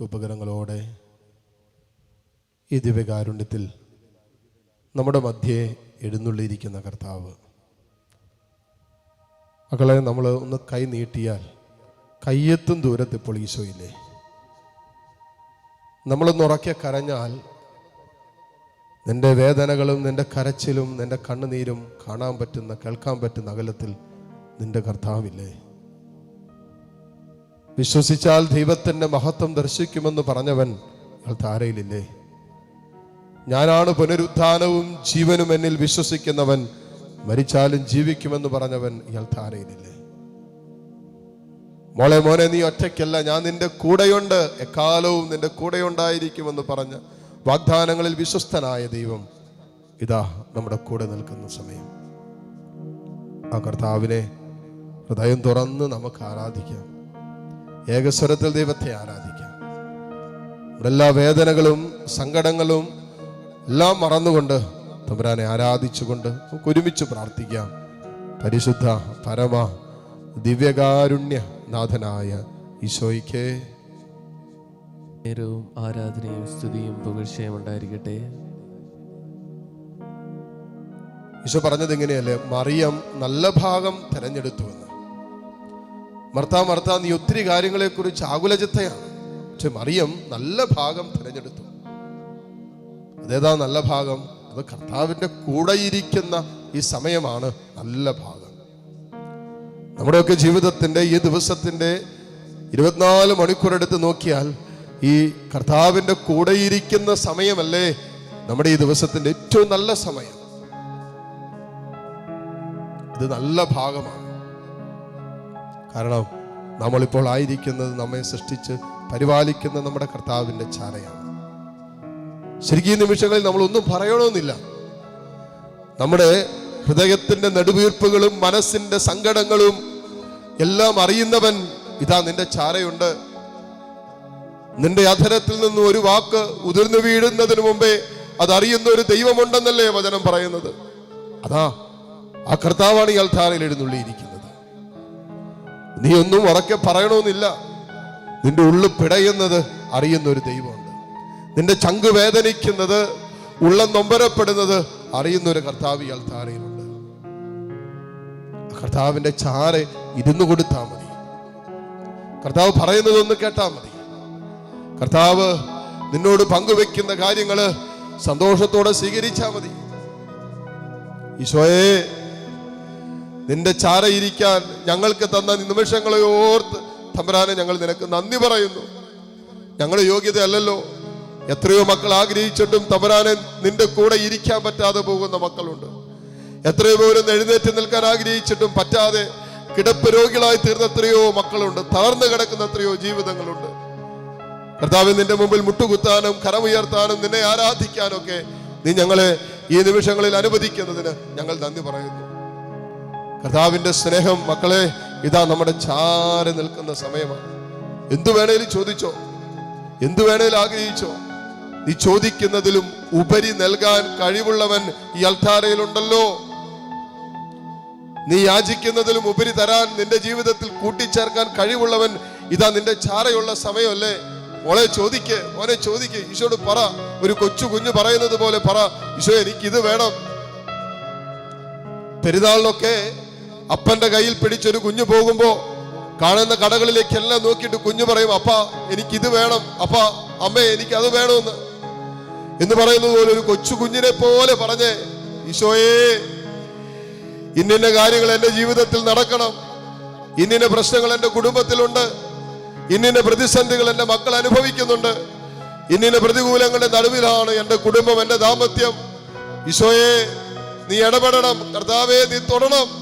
ഉപകരണങ്ങളോടെ ഈ ദിവ്യകാരുണ്യത്തിൽ നമ്മുടെ മധ്യേ എഴുന്നള്ളിയിരിക്കുന്ന കർത്താവ്. മക്കളെ നമ്മൾ ഒന്ന് കൈ നീട്ടിയാൽ കയ്യെത്തും ദൂരത്ത് ഇപ്പോൾ ഈശോയില്ലേ? നമ്മളൊന്ന് ഉറക്കെ കരഞ്ഞാൽ നിന്റെ വേദനകളും നിന്റെ കരച്ചിലും നിന്റെ കണ്ണുനീരും കാണാൻ പറ്റുന്ന കേൾക്കാൻ പറ്റുന്ന അകലത്തിൽ നിന്റെ കർത്താവില്ലേ? വിശ്വസിച്ചാൽ ദൈവത്തിന്റെ മഹത്വം ദർശിക്കുമെന്ന് പറഞ്ഞവൻ താരയിലില്ലേ? ഞാനാണ് പുനരുത്ഥാനവും ജീവനും എന്നിൽ വിശ്വസിക്കുന്നവൻ. മരിച്ചാലും ജീവിക്കുമെന്ന് പറഞ്ഞവൻ ഇയാൾ താരയിലില്ലേ? മോളെ മോനെ നീ ഒറ്റയ്ക്കല്ല. ഞാൻ നിന്റെ കൂടെയുണ്ട്. എക്കാലവും നിന്റെ കൂടെയുണ്ടായിരിക്കുമെന്ന് പറഞ്ഞ വാഗ്ദാനങ്ങളിൽ വിശ്വസ്തനായ ദൈവം ഇതാ നമ്മുടെ കൂടെ നിൽക്കുന്ന സമയം. ആ കർത്താവിനെ ഹൃദയം തുറന്ന് നമുക്ക് ആരാധിക്കാം. ഏകസ്വരത്തിൽ ദൈവത്തെ ആരാധിക്കാം. നമ്മുടെ എല്ലാ വേദനകളും സങ്കടങ്ങളും എല്ലാം മറന്നുകൊണ്ട് തമ്പുരാനെ ആരാധിച്ചുകൊണ്ട് നമുക്ക് ഒരുമിച്ച് പ്രാർത്ഥിക്കാം. പരിശുദ്ധ പരമ ദിവ്യകാരുണ്യ നാഥനായ ഈശോയ്ക്ക്. നേരവും ആരാധനയും സ്തുതിയും പുകഴ്ചയും ഉണ്ടായിരിക്കട്ടെ. ഈശോ പറഞ്ഞത് ഇങ്ങനെയല്ലേ മറിയം നല്ല ഭാഗം തെരഞ്ഞെടുത്തു എന്ന് മർത്താ മർത്താ നീ ഒത്തിരി കാര്യങ്ങളെക്കുറിച്ച് ആകുലചിത്തയാണ്. പക്ഷെ മറിയം നല്ല ഭാഗം തിരഞ്ഞെടുത്തു. അതേതാ നല്ല ഭാഗം? അത് കർത്താവിന്റെ കൂടെയിരിക്കുന്ന ഈ സമയമാണ് നല്ല ഭാഗം. നമ്മുടെയൊക്കെ ജീവിതത്തിന്റെ ഈ ദിവസത്തിന്റെ ഇരുപത്തിനാല് മണിക്കൂറെടുത്ത് നോക്കിയാൽ ഈ കർത്താവിന്റെ കൂടെയിരിക്കുന്ന സമയമല്ലേ നമ്മുടെ ഈ ദിവസത്തിന്റെ ഏറ്റവും നല്ല സമയം. ഇത് നല്ല ഭാഗമാണ്. കാരണം നമ്മളിപ്പോൾ ആയിരിക്കുന്നത് നമ്മെ സൃഷ്ടിച്ച് പരിപാലിക്കുന്ന നമ്മുടെ കർത്താവിന്റെ ചാരയാണ്. ശരിക്കും ഈ നിമിഷങ്ങളിൽ നമ്മൾ ഒന്നും പറയണമെന്നില്ല. നമ്മുടെ ഹൃദയത്തിന്റെ നെടുവീർപ്പുകളും മനസ്സിന്റെ സങ്കടങ്ങളും എല്ലാം അറിയുന്നവൻ ഇതാ നിന്റെ ചാരയുണ്ട്. നിന്റെ അധരത്തിൽ നിന്ന് ഒരു വാക്ക് ഉതിർന്നു വീഴുന്നതിന് മുമ്പേ അതറിയുന്ന ഒരു ദൈവമുണ്ടെന്നല്ലേ വചനം പറയുന്നത്? അതാ ആ കർത്താവാണ് ഈ അൽത്താരയിൽ എഴുന്നള്ളിയിരിക്കുന്നത്. നീ ഒന്നും ഉറക്കെ പറയണമെന്നില്ല നിന്റെ ഉള്ളു പിടയുന്നത് അറിയുന്ന ഒരു ദൈവമുണ്ട്. നിന്റെ ചങ്ക് വേദനിക്കുന്നത് ഉള്ളം നൊമ്പരപ്പെടുന്നത് അറിയുന്ന ഒരു കർത്താവ് ഇയാൾ താരയിലുണ്ട് കർത്താവിന്റെ ചാര ഇരുന്നു കൊടുത്താൽ മതി. കർത്താവ് പറയുന്നതൊന്ന് കേട്ടാൽ മതി. കർത്താവ് നിന്നോട് പങ്കുവെക്കുന്ന കാര്യങ്ങൾ സന്തോഷത്തോടെ സ്വീകരിച്ചാൽ മതി. ഈശോയെ നിന്റെ ചാരയിരിക്കാൻ ഞങ്ങൾക്ക് തന്ന നിമിഷങ്ങളെ ഓർത്ത് തമ്പരാനെ ഞങ്ങൾ നിനക്ക് നന്ദി പറയുന്നു. ഞങ്ങളുടെ യോഗ്യതയല്ലല്ലോ. എത്രയോ മക്കൾ ആഗ്രഹിച്ചിട്ടും തമ്പരാനെ നിന്റെ കൂടെ ഇരിക്കാൻ പറ്റാതെ പോകുന്ന മക്കളുണ്ട്. എത്രയോ പേരും എഴുന്നേറ്റ് നിൽക്കാൻ ആഗ്രഹിച്ചിട്ടും പറ്റാതെ കിടപ്പ് രോഗികളായി തീർന്ന എത്രയോ മക്കളുണ്ട്. തളർന്നു കിടക്കുന്ന എത്രയോ ജീവിതങ്ങളുണ്ട്. കർത്താവ് നിന്റെ മുമ്പിൽ മുട്ടുകുത്താനും കരമുയർത്താനും നിന്നെ ആരാധിക്കാനും ഒക്കെ നീ ഞങ്ങളെ ഈ നിമിഷങ്ങളിൽ അനുവദിക്കുന്നതിന് ഞങ്ങൾ നന്ദി പറയുന്നു. കർത്താവിന്റെ സ്നേഹം മക്കളെ ഇതാ നമ്മുടെ ചാരി നിൽക്കുന്ന സമയമാണ്. എന്തു വേണേലും ചോദിച്ചോ? എന്തു വേണേലും ആഗ്രഹിച്ചോ? നീ ചോദിക്കുന്നതിലും ഉപരി നൽകാൻ കഴിവുള്ളവൻ ഈ അൽത്താരയിലുണ്ടല്ലോ നീ യാചിക്കുന്നതിലും ഉപരി തരാൻ നിന്റെ ജീവിതത്തിൽ കൂട്ടിച്ചേർക്കാൻ കഴിവുള്ളവൻ ഇതാ നിന്റെ ചാരയുള്ള സമയമല്ലേ? മോളെ ചോദിക്ക് മോനെ ചോദിക്ക് ഈശോട് പറ. ഒരു കൊച്ചു കുഞ്ഞു പറയുന്നത് പോലെ പറ. ഈശോ എനിക്ക് ഇത് വേണം. പെരുന്നാളിനൊക്കെ അപ്പന്റെ കയ്യിൽ പിടിച്ചൊരു കുഞ്ഞു പോകുമ്പോ കാണുന്ന കടകളിലേക്ക് എല്ലാം നോക്കിയിട്ട് കുഞ്ഞു പറയും അപ്പ എനിക്ക് ഇത് വേണം. അപ്പ അമ്മേ എനിക്ക് അത് വേണമെന്ന് എന്ന് പറയുന്നത് പോലെ ഒരു കൊച്ചു കുഞ്ഞിനെ പോലെ പറഞ്ഞ് ഈശോയെ ഇന്നിന്ന കാര്യങ്ങൾ എന്റെ ജീവിതത്തിൽ നടക്കണം. ഇന്നിന്ന പ്രശ്നങ്ങൾ എന്റെ കുടുംബത്തിലുണ്ട്. ഇന്നിന്ന പ്രതിസന്ധികൾ എന്റെ മക്കൾ അനുഭവിക്കുന്നുണ്ട്. ഇന്നിന്ന പ്രതികൂലങ്ങളുടെ നടുവിലാണ് എന്റെ കുടുംബം എന്റെ ദാമ്പത്യം. ഈശോയെ നീ ഇടപെടണം. കർത്താവേ നീ തൊടണം.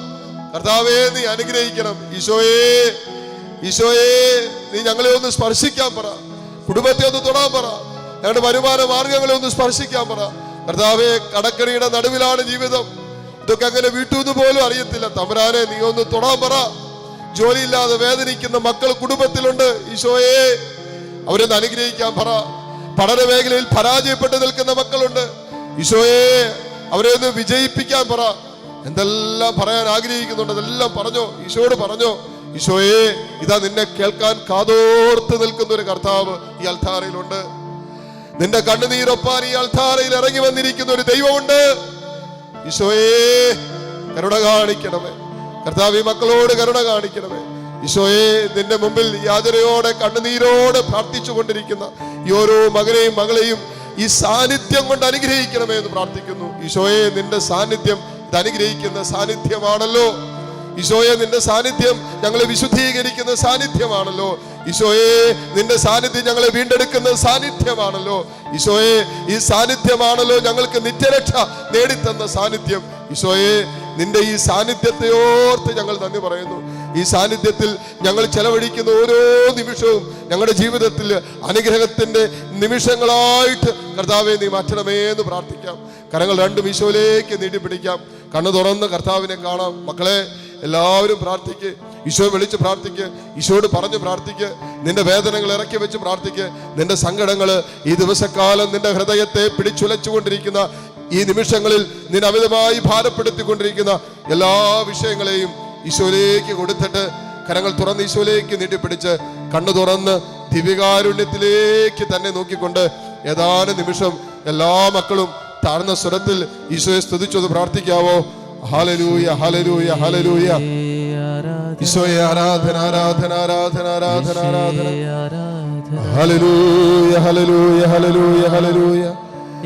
കർത്താവേ നീ അനുഗ്രഹിക്കണം. ഈശോയെ ഈശോയെ നീ ഞങ്ങളെ ഒന്ന് സ്പർശിക്കാൻ പറ. കുടുംബത്തെ ഒന്ന് തൊടാൻ പറ. ഞങ്ങളുടെ വരുമാന മാർഗങ്ങളെ ഒന്ന് സ്പർശിക്കാൻ പറ. കർത്താവെ കടക്കണിയുടെ നടുവിലാണ് ജീവിതം. ഇതൊക്കെ അങ്ങനെ വീട്ടുമെന്ന് പോലും അറിയത്തില്ല. തമരാനെ നീ ഒന്ന് തൊടാൻ പറ. ജോലിയില്ലാതെ വേദനിക്കുന്ന മക്കൾ കുടുംബത്തിലുണ്ട്. ഈശോയെ അവരൊന്ന് അനുഗ്രഹിക്കാൻ പറ. പഠന മേഖലയിൽ പരാജയപ്പെട്ട് നിൽക്കുന്ന മക്കളുണ്ട്. ഈശോയെ അവരെ ഒന്ന് വിജയിപ്പിക്കാൻ പറ. എന്തെല്ലാം പറയാൻ ആഗ്രഹിക്കുന്നുണ്ട് അതെല്ലാം പറഞ്ഞോ? ഈശോയോട് പറഞ്ഞോ? ഈശോയെ ഇതാ നിന്നെ കേൾക്കാൻ കാതോർത്ത് നിൽക്കുന്ന ഒരു കർത്താവ് ഈ അൽത്താറയിലുണ്ട് നിന്റെ കണ്ണുനീരൊപ്പാൻ ഈ അൽത്താറയിൽ ഇറങ്ങി വന്നിരിക്കുന്ന ഒരു ദൈവമുണ്ട്. ഈശോയെ കരുണ കാണിക്കണമേ. കർത്താവ് ഈ മക്കളോട് കരുണ കാണിക്കണമേ. ഈശോയെ നിന്റെ മുമ്പിൽ യാതനയോടെ കണ്ണുനീരോടെ പ്രാർത്ഥിച്ചു കൊണ്ടിരിക്കുന്ന ഈ ഓരോ മകനെയും മകളെയും ഈ സാന്നിധ്യം കൊണ്ട് അനുഗ്രഹിക്കണമേ എന്ന് പ്രാർത്ഥിക്കുന്നു. ഈശോയെ നിന്റെ സാന്നിധ്യം അനുഗ്രഹിക്കുന്ന സാന്നിധ്യമാണല്ലോ. ഈശോയെ നിന്റെ സാന്നിധ്യം ഞങ്ങളെ വിശുദ്ധീകരിക്കുന്ന സാന്നിധ്യമാണല്ലോ. ഈശോയെ നിന്റെ സാന്നിധ്യം ഞങ്ങളെ വീണ്ടെടുക്കുന്ന സാന്നിധ്യമാണല്ലോ. ഈശോയെ ഈ സാന്നിധ്യമാണല്ലോ ഞങ്ങൾക്ക് നിത്യരക്ഷ നേടിത്തന്ന സാന്നിധ്യം. ഈശോയെ നിന്റെ ഈ സാന്നിധ്യത്തെ ഓർത്ത് ഞങ്ങൾ നന്ദി പറയുന്നു. ഈ സാന്നിധ്യത്തിൽ ഞങ്ങൾ ചെലവഴിക്കുന്ന ഓരോ നിമിഷവും ഞങ്ങളുടെ ജീവിതത്തിൽ അനുഗ്രഹത്തിന്റെ നിമിഷങ്ങളായിട്ട് കർത്താവെ നീ മാറ്റണമേ എന്ന് പ്രാർത്ഥിക്കാം. കരങ്ങൾ രണ്ടും ഈശോയിലേക്ക് നീട്ടിപ്പിടിക്കാം കണ്ണു തുറന്ന് കർത്താവിനെ കാണാം. മക്കളെ എല്ലാവരും പ്രാർത്ഥിക്ക്. ഈശോ വിളിച്ച് പ്രാർത്ഥിക്ക്. ഈശോട് പറഞ്ഞ് പ്രാർത്ഥിക്ക്. നിന്റെ വേദനകൾ ഇറക്കി വെച്ച് പ്രാർത്ഥിക്ക്. നിന്റെ സങ്കടങ്ങൾ ഈ ദിവസക്കാലം നിന്റെ ഹൃദയത്തെ പിടിച്ചുലച്ചുകൊണ്ടിരിക്കുന്ന ഈ നിമിഷങ്ങളിൽ നിന്നെ അമിതമായി ഭാരപ്പെടുത്തിക്കൊണ്ടിരിക്കുന്ന എല്ലാ വിഷയങ്ങളെയും ഈശോയിലേക്ക് കൊടുത്തിട്ട് കരങ്ങൾ തുറന്ന് ഈശോയിലേക്ക് നീട്ടിപ്പിടിച്ച് കണ്ണു തുറന്ന് ദിവ്യകാരുണ്യത്തിലേക്ക് തന്നെ നോക്കിക്കൊണ്ട് ഏതാനും നിമിഷം എല്ലാ മക്കളും താഴ്ന്ന സ്വരത്തിൽ ഈശോയെ സ്തുതിച്ചത് പ്രാർത്ഥിക്കാവോ? ഹാലലൂയ ഹാലലൂയ ഹാലലൂയ ഈശോയെ ആരാധന ആരാധന ആരാധന ആരാധന ആരാധന. ഹല്ലേലൂയ ഹല്ലേലൂയ ഹല്ലേലൂയ ഹല്ലേലൂയ.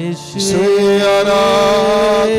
ഈശോയെ ആരാധന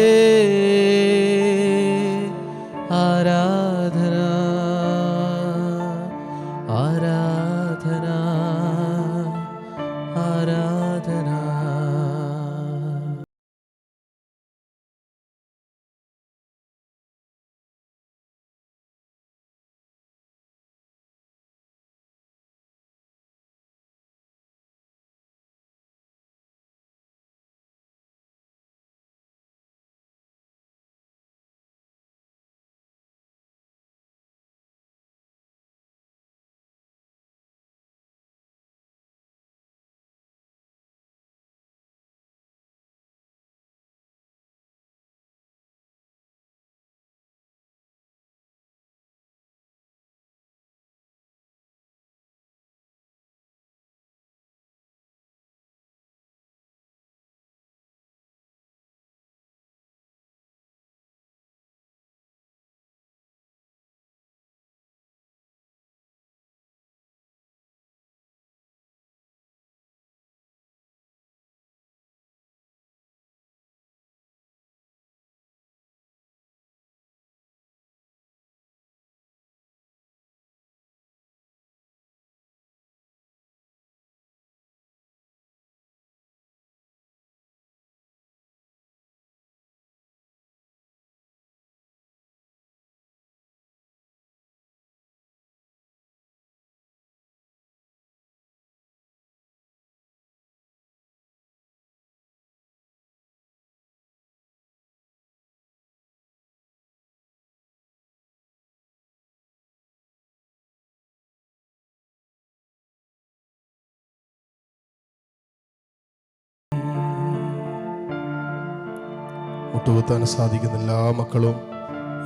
മുട്ടുകുത്താൻ സാധിക്കുന്ന എല്ലാ മക്കളും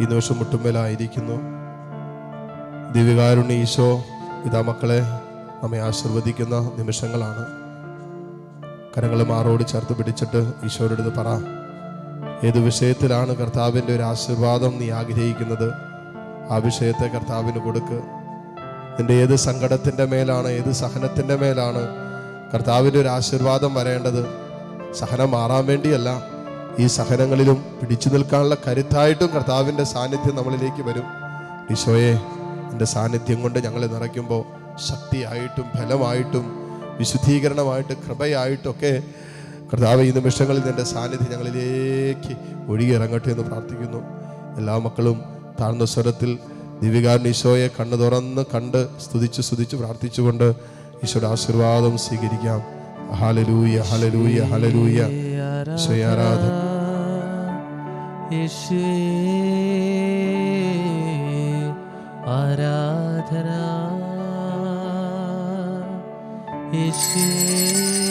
ഈ നിമിഷം മുട്ടുമേലായിരിക്കുന്നു ദിവ്യകാരുണ്യ ഈശോ ഇതാ മക്കളെ നമ്മെ ആശീർവദിക്കുന്ന നിമിഷങ്ങളാണ്. കരങ്ങൾ മാറോട് ചേർത്ത് പിടിച്ചിട്ട് ഈശോയുടെ പറ. ഏത് വിഷയത്തിലാണ് കർത്താവിന്റെ ഒരു ആശീർവാദം നീ ആഗ്രഹിക്കുന്നത്? ആ വിഷയത്തെ കർത്താവിന് കൊടുക്ക്. നിന്റെ ഏത് സങ്കടത്തിന്റെ മേലാണ് ഏത് സഹനത്തിന്റെ മേലാണ് കർത്താവിന്റെ ഒരു ആശീർവാദം വരേണ്ടത്? സഹനം മാറാൻ വേണ്ടിയല്ല. ഈ സഹനങ്ങളിലും പിടിച്ചു നിൽക്കാനുള്ള കരുത്തായിട്ടും കർത്താവിന്റെ സാന്നിധ്യം നമ്മളിലേക്ക് വരും. ഈശോയെ എന്റെ സാന്നിധ്യം കൊണ്ട് ഞങ്ങളെ നിറയ്ക്കുമ്പോൾ ശക്തിയായിട്ടും ഫലമായിട്ടും വിശുദ്ധീകരണമായിട്ട് കൃപയായിട്ടൊക്കെ കർത്താവ് ഈ നിമിഷങ്ങളിൽ നിന്റെ സാന്നിധ്യം ഞങ്ങളിലേക്ക് ഒഴുകിയിറങ്ങട്ടെ എന്ന് പ്രാർത്ഥിക്കുന്നു. എല്ലാ മക്കളും താഴ്ന്ന സ്വരത്തിൽ ദിവികാരൻ ഈശോയെ കണ്ണു തുറന്ന് കണ്ട് സ്തുതിച്ച് സ്തുതിച്ച് പ്രാർത്ഥിച്ചുകൊണ്ട് ഈശോയുടെ ആശീർവാദം സ്വീകരിക്കാം. ഹലലൂയ ഹലലൂയ ഹലലൂയ ആരാധന യേശുവേ ആരാധന? യേശുവേ.